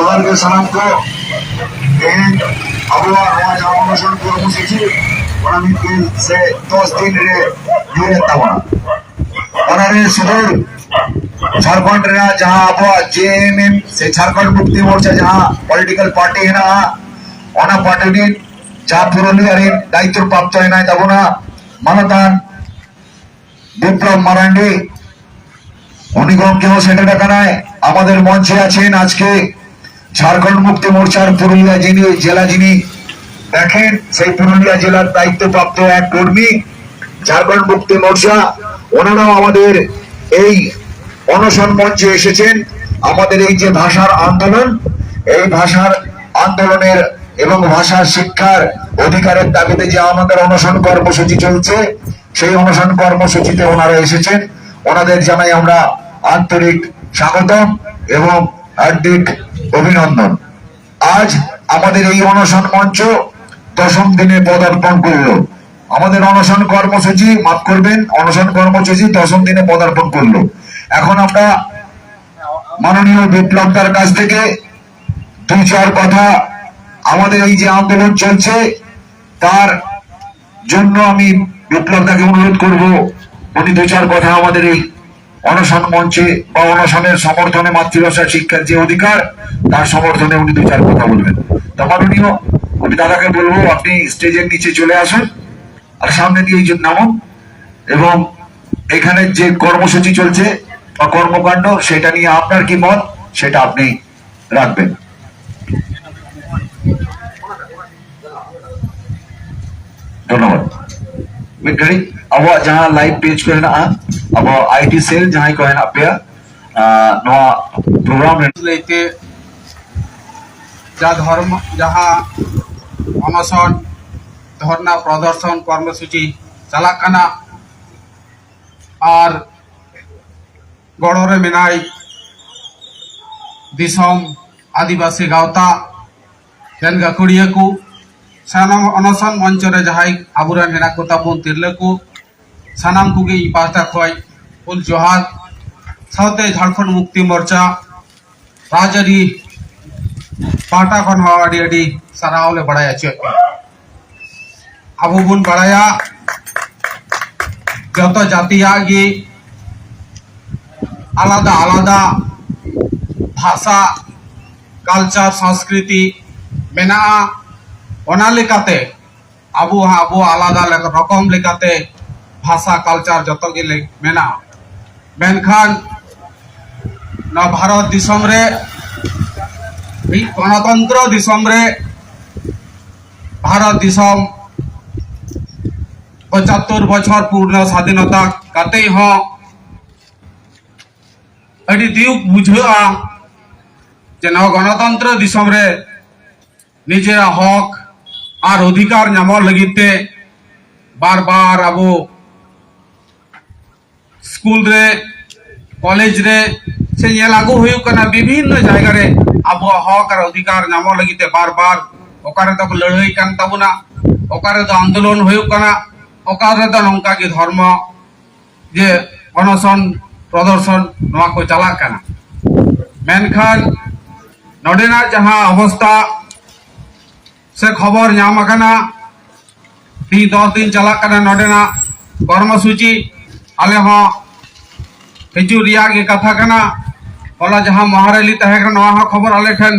সবাইকে শনাক্ত এই আবহাওয়া নয়া জামা পোষণ কর্মসূচি আগামী দিন সে দশ দিন রে জুড়ে তাওয়া ওনারে সুদূর झारखंड रा जहाँ अब जेएमएम से झारखंड मुक्ति मोर्चा जहाँ पॉलिटिकल पार्टी है ना ओना पार्टी ने जहाँ पुरलिया रे दायित्व प्राप्त है ना तब ना मानदान বিপ্লব মারান্ডি, উনি গম কেউ সেটা টাকা নয় আমাদের মঞ্চে আছেন আজকে ঝাড়খণ্ড মুক্তি মোর্চার পুরুলিয়া যিনি জেলা যিনি দেখেন, সেই পুরুলিয়া জেলার দায়িত্বপ্রাপ্ত এক কর্মী, ঝাড়খণ্ড মুক্তি মোর্চা, ওনারাও আমাদের এই অনশন মঞ্চে এসেছেন। আমাদের এই যে ভাষার আন্দোলন, এই ভাষার আন্দোলনের এবং ভাষার শিক্ষার অধিকারের দাবিতে যে আমাদের অনশন কর্মসূচি চলছে, সেই অনশন কর্মসূচিতে ওনারা এসেছেন। ওনাদের জানাই আমরা আন্তরিক স্বাগতম এবং হার্দিক অভিনন্দন। আজ আমাদের এই অনশন মঞ্চ দশম দিনে পদার্পণ করল। আমাদের অনশন কর্মসূচি, মাফ করবেন, অনশন কর্মসূচি দশম দিনে পদার্পণ করল। এখন আমরা মাননীয় বিপ্লবদার কাছ থেকে দুই চার কথা আমাদের এই যে আন্দোলন চলছে, তার জন্য আমি বিপ্লবদাকে অনুরোধ করব, উনি দু চার কথা আমাদের এই অনশন মঞ্চে বা অনশনের সমর্থনে মাতৃভাষা শিক্ষার যে অধিকার তার সমর্থনে উনি দু চার কথা বলবেন। তা মাননীয় আমি দাদাকে বলব, আপনি স্টেজের নিচে চলে আসুন আর সামনে দিয়ে এই নামুন এবং এখানে যে কর্মসূচি চলছে বা কর্মকাণ্ড, সেটা নিয়ে আপনার কি মত, সেটা আপনি রাখবেন। ধন্যবাদ। আইটি সেল যাই लाइव আপনার যা ধর্ম, যাহা অনশন ধর্না প্রদর্শন, কর্মসূচি, চালাকানা আর গড়রে মেনাই, দিশম, আদিবাসী গাওতা হেন গাকুড়িয়া কু সানাম অনশন মঞ্চরে যাহাই আবুরান হেনা কোতাবুন তিরলে কু সানাম কুগে ই পাঁচটা খয় ফুল জোহার সাথে ঝাড়খণ্ড মুক্তি মোর্চা, রাজারি ᱯᱟᱦᱴᱟ ᱠᱷᱚᱱ ᱦᱚᱸ ᱟᱹᱰᱤ ᱟᱹᱰᱤ ᱥᱟᱨᱦᱟᱣ ᱞᱮ ᱵᱟᱲᱟᱭ ᱦᱚᱪᱚᱭᱮᱫ ᱯᱮᱭᱟ ᱟᱵᱚ ᱵᱚᱱ ᱵᱟᱲᱟᱭᱟ ᱡᱚᱛᱚ ᱡᱟᱹᱛᱤᱭᱟᱜ ᱜᱮ আলাদা আলাদা ভাষা কালচার সংস্কৃতি মেনাআ ᱚᱱᱟ ᱞᱮᱠᱟᱛᱮ ᱟᱵᱚ ᱦᱚᱸ ᱟᱵᱚ ᱟᱞᱟᱫᱟ ᱨᱚᱠᱚᱢ ᱞᱮᱠᱟᱛᱮ ভাষা কালচার যত ᱜᱮ ᱢᱮᱱᱟᱜᱼᱟ ᱢᱮᱱᱠᱷᱟᱱ ᱱᱚᱣᱟ ᱵᱷᱟᱨᱚᱛ ᱫᱤᱥᱚᱢ ᱨᱮ গণতন্ত্র দিশমরে ভারত দিশম পঁচাত্তর বছর পূর্ণ স্বাধীনতা কাতেই হ। এটি দিউক বুঝা যেন গণতন্ত্র দিশমরে নিজের হক আর অধিকার নামর লাগিতে বারবার আবু স্কুল রে কলেজ রে সে নেল আগু হয়ে বিভিন্ন জায়গা রে ᱟᱵᱚᱣᱟᱜ ᱦᱚᱠ ᱟᱨ ᱚᱫᱷᱤᱠᱟᱨ ᱧᱟᱢᱚᱜ ᱞᱟᱹᱜᱤᱫ ᱛᱮ ᱵᱟᱨ ᱵᱟᱨ ᱚᱠᱟᱨᱮ ᱫᱚ ᱞᱟᱹᱲᱦᱟᱹᱭ ᱠᱟᱱ ᱛᱟᱵᱚᱱᱟ ᱚᱠᱟᱨᱮ ᱫᱚ ᱟᱱᱫᱳᱞᱚᱱ ᱦᱩᱭᱩᱜ ᱠᱟᱱᱟ ᱚᱠᱟᱨᱮ ᱫᱚ ᱱᱚᱝᱠᱟ ᱜᱮ ᱫᱷᱚᱨᱢᱚ ᱡᱮ ᱚᱱᱚᱥᱚᱱ ᱯᱨᱚᱫᱚᱨᱥᱚᱱ ᱱᱚᱣᱟ ᱠᱚ ᱪᱟᱞᱟᱜ ᱠᱟᱱᱟ ᱢᱮᱱᱠᱷᱟᱱ ᱱᱚᱰᱮᱱᱟᱜ ᱡᱟᱦᱟᱸ ᱚᱵᱚᱥᱛᱷᱟ ᱥᱮ ᱠᱷᱚᱵᱚᱨ ᱧᱟᱢ ᱟᱠᱟᱱᱟ ᱛᱤ ᱫᱚᱥ ᱫᱤᱱ ᱪᱟᱞᱟᱜ ᱠᱟᱱᱟ ᱱᱚᱰᱮᱱᱟᱜ ᱠᱚᱨᱢᱚᱥᱩᱪᱤ ᱟᱞᱮ ᱦᱚᱸ ᱦᱤᱡᱩᱜ ᱨᱮᱭᱟᱜ ᱜᱮ ᱠᱟᱛᱷᱟ ᱠᱟᱱᱟ ᱚᱞᱟ ᱡᱟᱦᱟᱸ ᱢᱚᱦᱟᱨᱟᱞᱤ ᱛᱟᱦᱮᱸ ᱠᱟᱱᱟ ᱱᱚᱣᱟ ᱦᱚᱸ ᱠᱷᱚᱵᱚᱨ ᱟᱞᱮ ᱴᱷᱮᱱ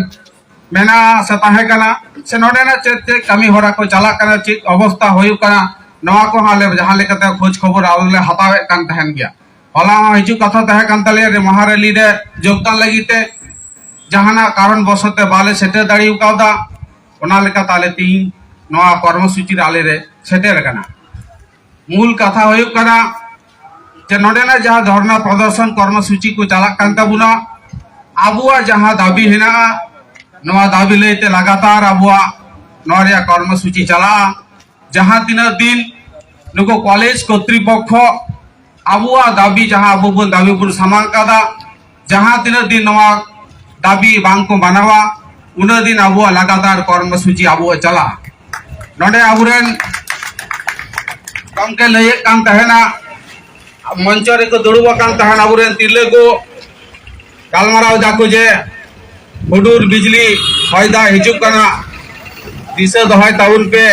ᱢᱮᱱᱟᱜᱼᱟ ᱥᱮ ᱛᱟᱦᱮᱸ ᱠᱟᱱᱟ ᱥᱮ ᱱᱚᱰᱮᱱᱟᱜ ᱪᱮᱫ ᱪᱮᱫ ᱠᱟᱹᱢᱤ ᱦᱚᱨᱟ ᱠᱚ ᱪᱟᱞᱟᱜ ᱠᱟᱱᱟ ᱪᱮᱫ ᱚᱵᱚᱥᱛᱟ ᱦᱩᱭᱩᱜ ᱠᱟᱱᱟ ᱱᱚᱣᱟ ᱠᱚᱦᱚᱸ ᱟᱞᱮ ᱡᱟᱦᱟᱸ ᱞᱮᱠᱟᱛᱮ ᱠᱷᱳᱡ ᱠᱷᱚᱵᱚᱨ ᱟᱞᱮ ᱦᱟᱛᱟᱣᱮᱫ ᱠᱟᱱ ᱛᱟᱦᱮᱱ ᱜᱮᱭᱟ ᱦᱚᱞᱟ ᱦᱚᱸ ᱦᱤᱡᱩᱜ কথা ᱛᱟᱦᱮᱸ ᱠᱟᱱ ᱛᱟᱞᱮᱭᱟ ᱢᱚᱦᱟᱨᱟᱞᱤ ᱨᱮ ᱡᱳᱜᱫᱟᱱ ᱞᱟᱹᱜᱤᱫ ᱛᱮ ᱡᱟᱦᱟᱱᱟᱜ ᱠᱟᱨᱚᱱ ᱵᱚᱥᱚᱛᱮ ᱵᱟᱞᱮ ᱥᱮᱴᱮᱨ ᱫᱟᱲᱮ ᱠᱟᱣᱫᱟ ᱚᱱᱟ ᱞᱮᱠᱟᱛᱮ ᱟᱞᱮ ᱛᱤᱦᱤᱧ ᱱᱚᱣᱟ ᱠᱚᱨᱢᱚᱥᱩᱪᱤ ᱨᱮ ᱟᱞᱮ ᱨᱮ ᱥᱮᱴᱮᱨ ᱟᱠᱟᱱᱟ মূল কথা হয়ে যে নোডেনা যা ধর্ণা প্রদর্শন কর্মসূচি কো চালাক কান তাবুনা আবুয়া যাহা দাবি হেনা, নয়া দাবি লইতে লাগাতার আবুয়া নয়া কর্মসূচি চালা। যাহা তিনা দিন নুকো কলেজ কর্তৃপক্ষ আবুয়া দাবি যাহা আবু বন দাবি বন সামান কাদা, যাহা তিনা দিন নয়া দাবি বাংকো বানাওয়া উনা দিন আবুয়া লাগাতার কর্মসূচি আবুয়া চালা। নডে আবুরেন গমকে লইয়ে কান তাহেনা মঞ্চ রে কো দুড়ুবা কান তাহেনা আবুরেন তিলে কো કાલમારાવ જાકુ જે હુડુર બિજલી હોયદા હિજુક કના દિશે દોહાય તાઉન પે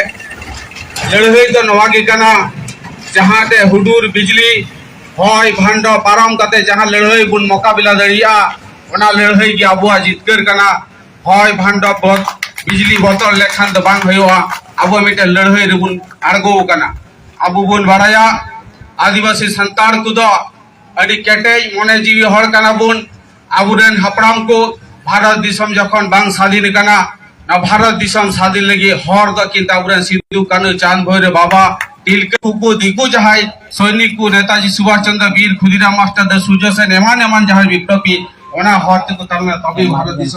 લડહઈ તો નવાગી કના જહાં તે હુડુર બિજલી હોય ભાંડો પારામ કાતે જહાં લડહઈ બુન મોકાબિલા દળિયા ઓના લડહઈ કી આબુઆ જીતકર કના હોય ભાંડો બત બિજલી બતલ લેખાન તો બાંગ હોયોઆ આબુ મિટે લડહઈ રબુન આરગો કના આબુ બુન બાડાયા આદિવાસી સંતાન કુદો અડી કેટેજ મોને જીવી હળ કના બુન ᱟᱵᱚᱨᱮᱱ ᱦᱟᱯᱲᱟᱢ ᱠᱚ ᱵᱷᱟᱨᱚᱛ ᱫᱤᱥᱚᱢ ᱡᱚᱠᱷᱚᱱ ᱵᱟᱝ ᱥᱟᱹᱫᱷᱤᱱ ᱠᱟᱱᱟ ᱱᱟ ᱵᱷᱟᱨᱚᱛ ᱫᱤᱥᱚᱢ ᱥᱟᱹᱫᱷᱤᱱ ᱞᱟᱹᱜᱤᱫ ᱦᱚᱲ ᱫᱚ ᱠᱤᱱᱛᱩ ᱟᱵᱚᱨᱮᱱ ᱥᱤᱫᱷᱩ ᱠᱟᱹᱱᱦᱩ ᱪᱟᱸᱫ ᱵᱷᱳᱭᱨᱳ ᱵᱟᱵᱟ ᱛᱤᱞᱠᱟᱹ ᱩᱯᱚ ᱫᱤᱠᱩ ᱡᱟᱦᱟᱸᱭ ᱥৈনিᱠ ᱠᱚ ᱱᱮᱛᱟᱡᱤ ᱥᱩᱵᱷᱟᱥ ᱪᱚᱱᱫᱨᱚ ᱵᱤᱨ ᱠᱷᱩᱫᱤᱨᱟᱢ ᱢᱟᱥᱴᱟᱨ ᱫᱚ ᱥᱩᱨᱡᱚ ᱥᱮᱱ ᱮᱢᱟᱱ ᱮᱢᱟᱱ ᱡᱟᱦᱟᱸᱭ ᱵᱤᱯᱞᱚᱵᱤ ᱚᱱᱟ ᱦᱚᱨ ᱛᱮᱠᱚ ᱛᱟᱲᱟᱢᱟ ᱛᱚᱵᱮ ᱵᱷᱟᱨᱚᱛ ᱫᱤᱥᱚᱢ